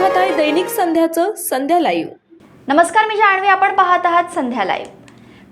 दैनिक संध्याचं संध्या live. नमस्कार मी जाणवी आपण पाहत आहात संध्या लाईव्ह.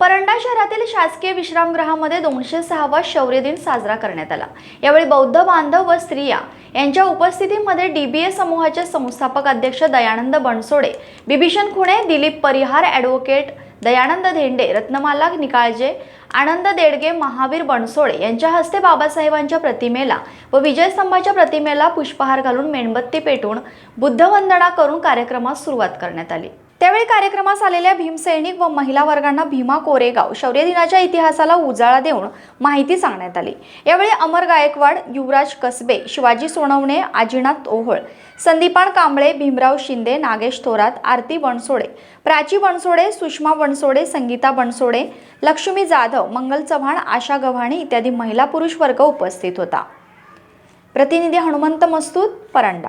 परंडा शहरातील शासकीय विश्रामगृहामध्ये दोनशे सहावा शौर्य दिन साजरा करण्यात आला. यावेळी बौद्ध बांधव व स्त्रिया यांच्या उपस्थितीमध्ये डीबीए समूहाचे संस्थापक अध्यक्ष दयानंद बनसोडे बिभीषण खुणे दिलीप परिहार ॲडव्होकेट दयानंद धेंडे रत्नमाला निकाळजे आनंद देडगे महावीर बनसोडे यांच्या हस्ते बाबासाहेबांच्या प्रतिमेला व विजयस्तंभाच्या प्रतिमेला पुष्पहार घालून मेणबत्ती पेटवून बुद्धवंदना करून कार्यक्रमास सुरुवात करण्यात आली. त्यावेळी कार्यक्रमास आलेल्या भीमसैनिक व महिला वर्गांना भीमा कोरेगाव शौर्य दिनाच्या इतिहासाला उजाळा देऊन माहिती सांगण्यात आली. यावेळी अमर गायकवाड युवराज कसबे शिवाजी सोनवणे आजीनाथ ओहोळ संदीपान कांबळे भीमराव शिंदे नागेश थोरात आरती बनसोडे प्राची बनसोडे सुषमा बनसोडे संगीता बनसोडे लक्ष्मी जाधव मंगल चव्हाण आशा गव्हाणे इत्यादी महिला पुरुष वर्ग उपस्थित होता. प्रतिनिधी हनुमंत मस्तूत परांडा.